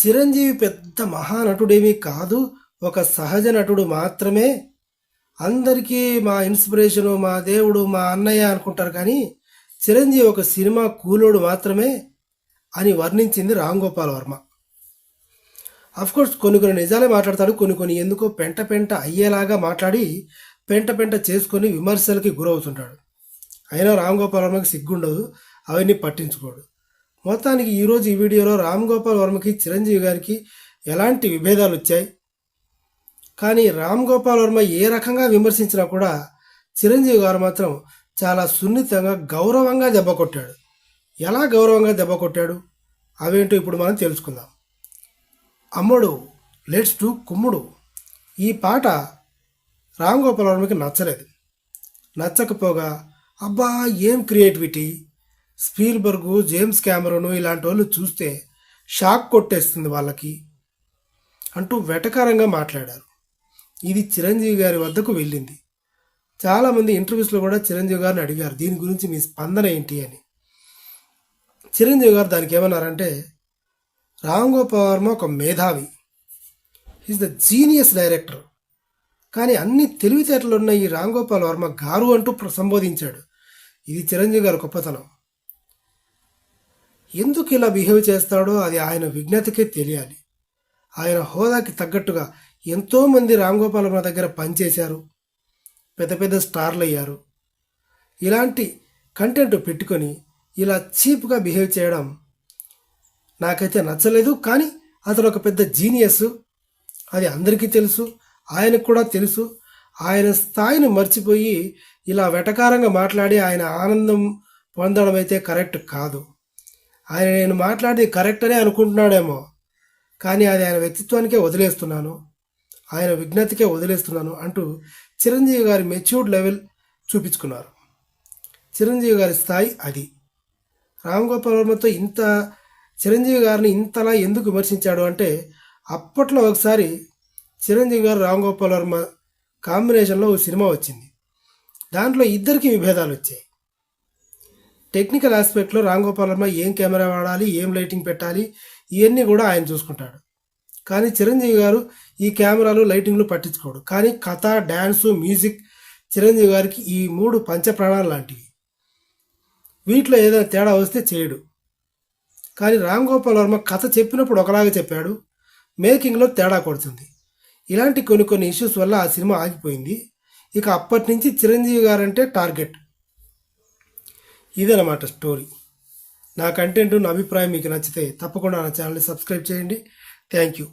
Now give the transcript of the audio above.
చిరంజీవి పెద్ద మహానటుడేమీ కాదు ఒక సహజ నటుడు మాత్రమే. అందరికీ మా ఇన్స్పిరేషను మా దేవుడు మా అన్నయ్య అనుకుంటారు కానీ చిరంజీవి ఒక సినిమా కూలోడు మాత్రమే అని వర్ణించింది రామ్ గోపాల్ వర్మ కోర్స్ కొన్ని కొన్ని నిజాలే మాట్లాడతాడు కొన్ని కొన్ని ఎందుకో పెంట పెంట అయ్యేలాగా మాట్లాడి పెంట పెంట చేసుకొని విమర్శలకి గురవుతుంటాడు. అయినా రామ్ గోపాల్ వర్మకి సిగ్గుండదు అవన్నీ పట్టించుకోడు. మొత్తానికి ఈరోజు ఈ వీడియోలో రామ్ గోపాల్ వర్మకి చిరంజీవి గారికి ఎలాంటి విభేదాలు వచ్చాయి? కానీ రామ్ గోపాల్ వర్మ ఏ రకంగా విమర్శించినా కూడా చిరంజీవి గారు మాత్రం చాలా సున్నితంగా గౌరవంగా దెబ్బ కొట్టాడు. ఎలా గౌరవంగా దెబ్బ కొట్టాడు? అవేంటో ఇప్పుడు మనం తెలుసుకుందాం. అమ్ముడు లెట్స్ టు కుమ్ముడు. ఈ పాట రామ్ గోపాల్ వర్మకి నచ్చలేదు. నచ్చకపోగా అబ్బా ఏం క్రియేటివిటీ? స్పీల్బర్గ్ జేమ్స్ కెమెరోను ఇలాంటి వాళ్ళు చూస్తే షాక్ కొట్టేస్తుంది వాళ్ళకి అంటూ వెటకారంగా మాట్లాడారు. ఇది చిరంజీవి గారి వద్దకు వెళ్ళింది. చాలామంది ఇంటర్వ్యూస్లో కూడా చిరంజీవి గారిని అడిగారు దీని గురించి మీ స్పందన ఏంటి? అని. చిరంజీవి గారు దానికి ఏమన్నారంటే రామ్ గోపాల్ వర్మ ఒక మేధావి. ఈజ్ ద జీనియస్ డైరెక్టర్ కానీ అన్ని తెలివితేటలు ఉన్న ఈ రామ్ గోపాల్ వర్మ గారు అంటూ ప్ర- సంబోధించాడు. ఇది చిరంజీవి గారి గొప్పతనం. ఎందుకు ఇలా బిహేవ్ చేస్తాడో అది ఆయన విజ్ఞతకే తెలియాలి. ఆయన హోదాకి తగ్గట్టుగా ఎంతోమంది రామ్ గోపాల్ వర్మ దగ్గర పనిచేశారు. పెద్ద పెద్ద స్టార్లు అయ్యారు ఇలాంటి కంటెంట్ పెట్టుకొని ఇలా చీప్గా బిహేవ్ చేయడం నాకైతే నచ్చలేదు కానీ అతను ఒక పెద్ద జీనియస్ అది అందరికీ తెలుసు ఆయనకు కూడా తెలుసు. ఆయన స్థాయిని మర్చిపోయి ఇలా వెటకారంగా మాట్లాడి ఆయన ఆనందం పొందడం అయితే కరెక్ట్ కాదు. ఆయన నేను మాట్లాడి కరెక్ట్ అనే అనుకుంటున్నాడేమో. కానీ అది ఆయన వ్యక్తిత్వానికే వదిలేస్తున్నాను. ఆయన విజ్ఞతకే వదిలేస్తున్నాను అంటూ చిరంజీవి గారి మెచ్యూర్డ్ లెవెల్ చూపించుకున్నారు. చిరంజీవి గారి స్థాయి అది. రామ్ గోపాల్ వర్మతో ఇంత చిరంజీవి గారిని ఇంతలా ఎందుకు విమర్శించాడు అంటే అప్పట్లో ఒకసారి చిరంజీవి గారు రామ్ గోపాల్ వర్మ కాంబినేషన్లో ఒక సినిమా వచ్చింది. దాంట్లో ఇద్దరికి విభేదాలు వచ్చాయి. టెక్నికల్ ఆస్పెక్ట్లో రామ్ గోపాల్ వర్మ ఏం కెమెరా వాడాలి ఏం లైటింగ్ పెట్టాలి ఇవన్నీ కూడా ఆయన చూసుకుంటాడు. కానీ చిరంజీవి గారు ఈ కెమెరాలు లైటింగ్లు పట్టించుకోడు. కానీ కథ డ్యాన్సు మ్యూజిక్ చిరంజీవి గారికి ఈ మూడు పంచప్రాణాలు లాంటివి. వీటిలో ఏదైనా తేడా వస్తే చేయడు. కానీ రామ్ గోపాల్ వర్మ కథ చెప్పినప్పుడు ఒకలాగా చెప్పాడు. మేకింగ్లో తేడా కొడుతుంది. ఇలాంటి కొన్ని కొన్ని ఇష్యూస్ వల్ల ఆ సినిమా ఆగిపోయింది. ఇక అప్పటి నుంచి చిరంజీవి గారంటే టార్గెట్. ఇదనమాట స్టోరీ. నా కంటెంట్ నా అభిప్రాయం మీకు నచ్చితే తప్పకుండా నా ఛానల్ని సబ్స్క్రైబ్ చేయండి. Thank you.